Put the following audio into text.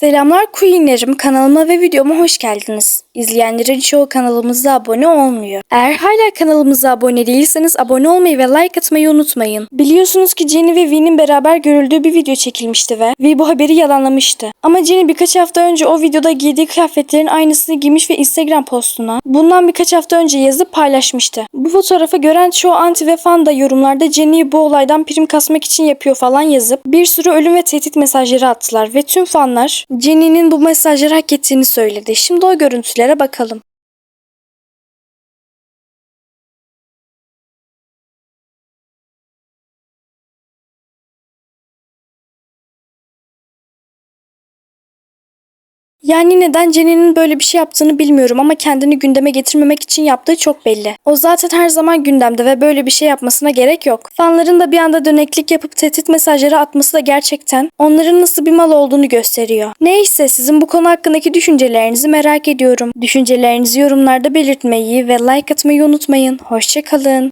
Selamlar Queenlerim kanalıma ve videoma hoş geldiniz. İzleyenlerin çoğu kanalımıza abone olmuyor. Eğer hala kanalımıza abone değilseniz abone olmayı ve like atmayı unutmayın. Biliyorsunuz ki Jenny ve V'nin beraber görüldüğü bir video çekilmişti ve V bu haberi yalanlamıştı. Ama Jenny birkaç hafta önce o videoda giydiği kıyafetlerin aynısını giymiş ve Instagram postuna bundan birkaç hafta önce yazıp paylaşmıştı. Bu fotoğrafı gören çoğu anti ve fan da yorumlarda Jenny'yi bu olaydan prim kasmak için yapıyor falan yazıp bir sürü ölüm ve tehdit mesajları attılar ve tüm fanlar Jenny'nin bu mesajları hak ettiğini söyledi. Şimdi o görüntülere bakalım. Yani neden Jenny'nin böyle bir şey yaptığını bilmiyorum ama kendini gündeme getirmemek için yaptığı çok belli. O zaten her zaman gündemde ve böyle bir şey yapmasına gerek yok. Fanların da bir anda döneklik yapıp tehdit mesajları atması da gerçekten onların nasıl bir mal olduğunu gösteriyor. Neyse sizin bu konu hakkındaki düşüncelerinizi merak ediyorum. Düşüncelerinizi yorumlarda belirtmeyi ve like atmayı unutmayın. Hoşçakalın.